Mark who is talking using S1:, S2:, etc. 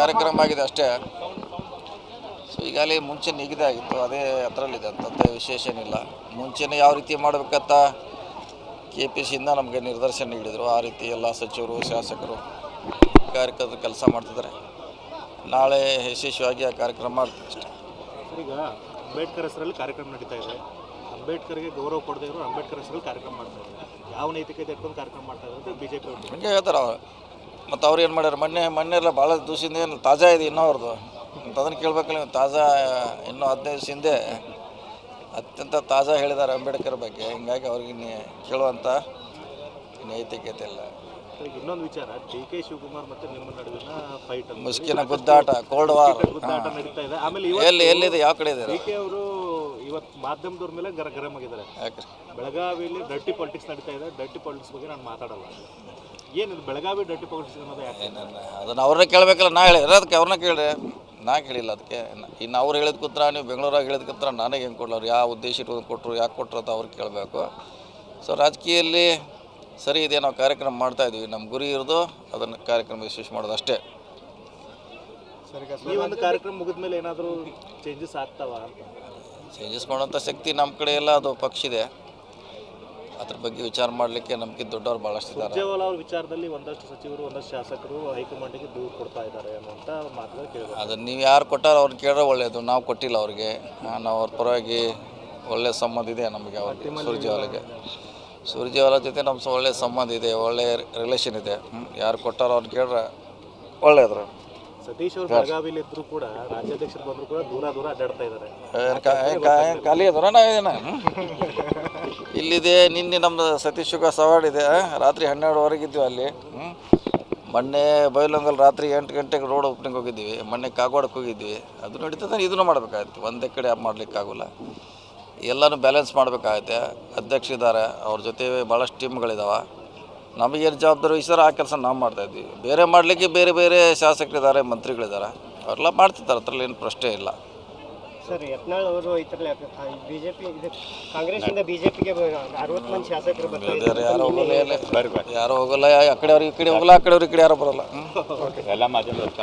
S1: ಕಾರ್ಯಕ್ರಮ ಆಗಿದೆ ಅಷ್ಟೇ. ಸೊ ಈಗಾಗಲೇ ಮುಂಚೆ ನಿಗದಿ ಆಗಿತ್ತು ಅದೇ ಅದರಲ್ಲಿದೆ ಅಂತ ವಿಶೇಷ ಏನಿಲ್ಲ. ಮುಂಚೆನೇ ಯಾವ ರೀತಿ ಮಾಡಬೇಕಂತ ಕೆ ಪಿ ಸಿಯಿಂದ ನಮಗೆ ನಿರ್ದೇಶನ ನೀಡಿದರು. ಆ ರೀತಿ ಎಲ್ಲ ಸಚಿವರು ಶಾಸಕರು ಕಾರ್ಯಕರ್ತರು ಕೆಲಸ ಮಾಡ್ತಿದ್ದಾರೆ. ನಾಳೆ ಯಶಸ್ವಿಯಾಗಿ ಆ ಕಾರ್ಯಕ್ರಮ ಮಾಡ್ತೀವಿ ಅಷ್ಟೇ.
S2: ಈಗ ಅಂಬೇಡ್ಕರ್ ಹೆಸರಲ್ಲಿ ಕಾರ್ಯಕ್ರಮ ನಡೀತಾ ಇದೆ. ಅಂಬೇಡ್ಕರ್ಗೆ ಗೌರವ ಕೊಡದೇ ಇರೋ ಅಂಬೇಡ್ಕರ್ ಹೆಸರಲ್ಲಿ ಕಾರ್ಯಕ್ರಮ ಮಾಡ್ತಾ ಇದ್ದಾರೆ. ಯಾವ ನೈತಿಕತೆ ಇಟ್ಕೊಂಡು ಕಾರ್ಯಕ್ರಮ ಮಾಡ್ತಾ ಇದ್ದಾರೆ ಅಂತ ಬಿ ಜೆ ಪಿ
S1: ಹೇಳ್ತಾರೆ ಅವ್ರು. ಮತ್ತು ಅವ್ರು ಏನು ಮಾಡ್ಯಾರ? ಮೊನ್ನೆ ಮೊನ್ನೆ ಎಲ್ಲ ಭಾಳ ದಿವಸದಿಂದ ಏನು ತಾಜಾ ಇದೆ ಇನ್ನೂ ಅವ್ರದ್ದು ಅದನ್ನು ಕೇಳಬೇಕಲ್ಲ ತಾಜಾ ಇನ್ನೂ ಹದಿನೈದು ದಿವಸ ಹಿಂದೆ ಅತ್ಯಂತ ತಾಜಾ ಹೇಳಿದ್ದಾರೆ ಅಂಬೇಡ್ಕರ್ ಬಗ್ಗೆ. ಹಿಂಗಾಗಿ ಅವ್ರಿಗೆ ಇನ್ನೇ ಕೇಳುವಂಥ ನೈತಿಕತೆ ಇಲ್ಲ.
S2: ಇನ್ನೊಂದು ವಿಚಾರ ಡಿ ಕೆ ಶಿವಕುಮಾರ್ ಮತ್ತೆ ನಿಮ್ಮ ನಡುವಿನ ಫೈಟ್
S1: ಮುಸ್ಕಿನ ಗುದ್ದಾಟ ಕೋಲ್ಡ್ ವಾರ್
S2: ಗುದ್ದಾಟ ನಡೀತಾ ಇದೆ. ಆಮೇಲೆ
S1: ಎಲ್ಲಿ ಎಲ್ಲಿದೆ ಯಾವ ಕಡೆ ಇದೆ
S2: ಡಿ ಕೆ ಅವರು ಇವತ್ತು ಮಾಧ್ಯಮದವ್ರ ಮೇಲೆ ಗರ ಗರಂ ಆಗಿದ್ದಾರೆ. ಬೆಳಗಾವಿಯಲ್ಲಿ ಡರ್ಟಿ ಪಾಲಿಟಿಕ್ಸ್ ನಡೀತಾ ಇದೆ. ಡರ್ಟಿ ಪಾಲಿಟಿಕ್ಸ್ ಬಗ್ಗೆ ನಾನು ಮಾತಾಡಲ್ಲ. ಏನಿದೆ ಬೆಳಗಾವಿ ಡಟ್ಟಿ ಪಾಲಿಟಿಕ್ಸ್ ಅನ್ನೋದು ಯಾಕೆ?
S1: ಏನನ್ನ ಅದನ್ನು ಅವ್ರನ್ನ ಕೇಳಬೇಕಲ್ಲ ನಾ ಹೇಳಿದ್ರೆ ಅದಕ್ಕೆ ಅವ್ರನ್ನ ಕೇಳ್ರಿ ನಾ ಕೇಳಿಲ್ಲ ಅದಕ್ಕೆ. ಇನ್ನು ಅವ್ರು ಹೇಳಿದ ಕೂತ್ರ ನೀವು ಬೆಂಗಳೂರಾಗ ಹೇಳಿದ ಕೂತ್ರ ನನಗೆ ಹೆಂಗೆ ಕೊಡ್ಲವ್ರು ಯಾವ ಉದ್ದೇಶ ಇಟ್ಕೊಂಡು ಕೊಟ್ಟರು ಯಾಕೆ ಕೊಟ್ಟರು ಅಂತ ಅವ್ರಿಗೆ ಕೇಳಬೇಕು. ಸೊ ರಾಜಕೀಯಲ್ಲಿ ಸರಿ ಇದೆ ನಾವು ಕಾರ್ಯಕ್ರಮ ಮಾಡ್ತಾ ಇದೀವಿ ನಮ್ಮ ಗುರಿ ಇರೋದು ಅದನ್ನು ಕಾರ್ಯಕ್ರಮ ಯಶಸ್ವಿ ಮಾಡೋದು ಅಷ್ಟೇ.
S2: ಈ ಒಂದು ಕಾರ್ಯಕ್ರಮ ಮುಗಿದ ಮೇಲೆ ಏನಾದರೂ ಚೇಂಜಸ್ ಆಗ್ತಾವ
S1: ಚೇಂಜಸ್ ಮಾಡೋಂಥ ಶಕ್ತಿ ನಮ್ಮ ಕಡೆ ಎಲ್ಲ ಅದು ಪಕ್ಷ ಇದೆ. ಅದ್ರ ಬಗ್ಗೆ ವಿಚಾರ ಮಾಡಲಿಕ್ಕೆ ನಮಗೆ ದೊಡ್ಡವರು ಭಾಳಷ್ಟು ಇದ್ದಾರೆ.
S2: ಸುರ್ಜೇವಾಲ ಅವ್ರ ವಿಚಾರದಲ್ಲಿ ಒಂದಷ್ಟು ಸಚಿವರು ಒಂದಷ್ಟು ಶಾಸಕರು ಹೈಕಮಾಂಡಿಗೆ ದೂರು ಕೊಡ್ತಾ ಇದ್ದಾರೆ ಅನ್ನುವಂಥ ಮಾತುಗಳು ಕೇಳಿದ್ರು
S1: ಅದನ್ನು ನೀವು ಯಾರು ಕೊಟ್ಟಾರೋ ಅವ್ರನ್ನ ಕೇಳೋ ಒಳ್ಳೆಯದು ನಾವು ಕೊಟ್ಟಿಲ್ಲ ಅವ್ರಿಗೆ. ನಾವು ಅವ್ರ ಪರವಾಗಿ ಒಳ್ಳೆಯ ಸಂಬಂಧ ಇದೆ ನಮಗೆ ಅವ್ರ ಸುರ್ಜೇವಾಲಗೆ. ಸುರ್ಜೇವಾಲ ಜೊತೆ ನಮ್ಮ ಒಳ್ಳೆಯ ಸಂಬಂಧ ಇದೆ ಒಳ್ಳೆಯ ರಿಲೇಷನ್ ಇದೆ. ಯಾರು ಕೊಟ್ಟಾರೋ ಅವ್ರನ್ನ ಕೇಳ್ರೆ ಒಳ್ಳೆಯದ್ರು
S2: ಸತೀಶ್ ಅವರು ಬೆಳಗಾವಿಲಿ ಇದ್ರು ಕೂಡ ರಾಜ್ಯಾಧ್ಯಕ್ಷರು ಬಂದ್ರು ಕೂಡ ದೂರ ದೂರ ಅಡ್ಡಾಡ್ತಾ ಇದ್ದಾರೆ.
S1: ಖಾಲಿ ಅದ್ರ ನಾವೇನ ಇಲ್ಲಿದೆ, ನಿನ್ನೆ ನಮ್ಮ ಸತೀಶ್ ಶುಗ ಸವಾಡಿದೆ ರಾತ್ರಿ ಹನ್ನೆರಡುವರೆಗೆ ಇದ್ವಿ ಅಲ್ಲಿ. ಮೊನ್ನೆ ಬೈಲೊಂಗಲ್ ರಾತ್ರಿ ಎಂಟು ಗಂಟೆಗೆ ರೋಡ್ ಓಪನಿಂಗ್ ಹೋಗಿದ್ವಿ ಮೊನ್ನೆ ಕಾಗೋಡಕ್ಕೆ ಹೋಗಿದ್ವಿ ಅದು ನಡೀತದೆ ಇದನ್ನು ಮಾಡಬೇಕಾಗಿತ್ತು ಒಂದೇ ಕಡೆ ಮಾಡಲಿಕ್ಕಾಗಲ್ಲ. ಎಲ್ಲನೂ ಬ್ಯಾಲೆನ್ಸ್ ಮಾಡಬೇಕಾಗತ್ತೆ. ಅಧ್ಯಕ್ಷರಿದ್ದಾರೆ ಅವ್ರ ಜೊತೆ ಭಾಳಷ್ಟು ಟೀಮ್ಗಳಿದಾವೆ ನಮಗೇನು ಜವಾಬ್ದಾರಿ? ವಹಿಸಿದ್ರೆ ಆ ಕೆಲಸ ನಾವು ಮಾಡ್ತಾಯಿದ್ವಿ ಬೇರೆ ಮಾಡಲಿಕ್ಕೆ ಬೇರೆ ಬೇರೆ ಶಾಸಕರಿದ್ದಾರೆ, ಮಂತ್ರಿಗಳಿದ್ದಾರೆ. ಅವರೆಲ್ಲ ಮಾಡ್ತಿದ್ದಾರೆ ಅದರಲ್ಲಿ ಏನು ಪ್ರಶ್ನೆ ಇಲ್ಲ.
S3: ಸರ್ ಯತ್ನಾಳ್ ಅವರು ಥರ ಬಿಜೆಪಿ ಇದು ಕಾಂಗ್ರೆಸ್ನಿಂದ ಬಿಜೆಪಿಗೆ ಅರವತ್ತು ಮಂದಿ ಶಾಸಕರು ಬರ್ತಾರೆ.
S1: ಬೇರೆ ಯಾರು ಹೋಗಲ್ಲ ಎಲ್ಲಿ ಯಾರು ಹೋಗಲ್ಲ ಆ ಕಡೆ ಅವ್ರಿಗೆ ಈ ಕಡೆ ಹೋಗಲ್ಲ ಆ ಕಡೆ ಅವ್ರಿಗೆ ಈ ಕಡೆ ಯಾರು ಬರಲ್ಲ.
S2: ಎಲ್ಲ ಮಾಧ್ಯಮದಲ್ಲಿ